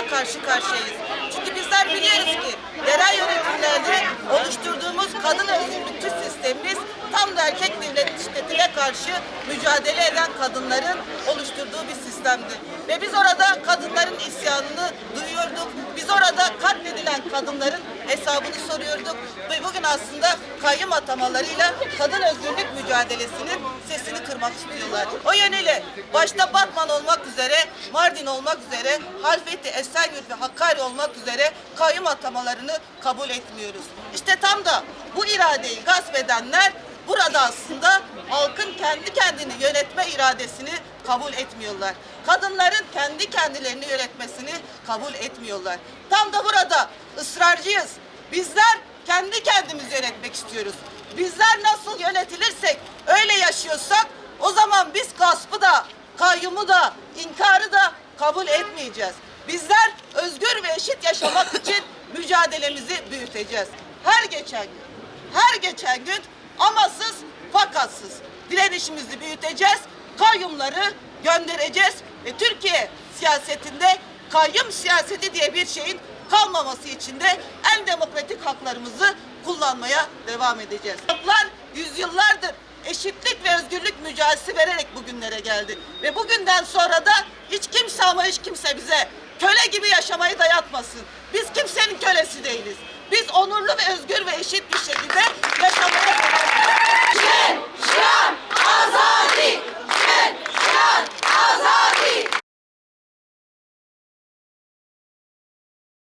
aslında karşı karşıyayız. Çünkü bizler biliyoruz ki yerel yönetimlerde oluşturduğumuz kadın özgürlükçü sistemimiz tam da erkek devlet şiddetine karşı mücadele eden kadınların oluşturduğu bir sistemdi. Ve biz orada kadınların isyanını duyuyorduk. Biz orada katledilen kadınların hesabını soruyorduk. Ve bugün aslında kayyum atamalarıyla kadın özgürlük mücadelesinin sesini kırmak istiyorlar. O yönüyle başta Batman olmak üzere, Mardin olmak üzere, Halfeti, Esenyurt ve Hakkari olmak üzere kayyum atamalarını kabul etmiyoruz. İşte tam da bu iradeyi gasp edenler burada aslında halkın kendi kendini yönetme iradesini kabul etmiyorlar. Kadınların kendi kendilerini yönetmesini kabul etmiyorlar. Tam da burada ısrarcıyız. Bizler kendi kendimizi yönetmek istiyoruz. Bizler nasıl yönetilirsek, öyle yaşıyorsak o zaman biz gaspı da, kayyumu da, inkarı da kabul etmeyeceğiz. Bizler özgür ve eşit yaşamak için mücadelemizi büyüteceğiz. Her geçen gün, her geçen gün amasız, fakatsız direnişimizi büyüteceğiz. Kayyumları göndereceğiz ve Türkiye siyasetinde kayyum siyaseti diye bir şeyin kalmaması için de en demokratik haklarımızı kullanmaya devam edeceğiz. Halklar yüzyıllardır eşitlik ve özgürlük mücadelesi vererek bugünlere geldi. Ve bugünden sonra da hiç kimse ama hiç kimse bize köle gibi yaşamayı dayatmasın. Biz kimsenin kölesi değiliz. Biz onurlu ve özgür ve eşit bir şekilde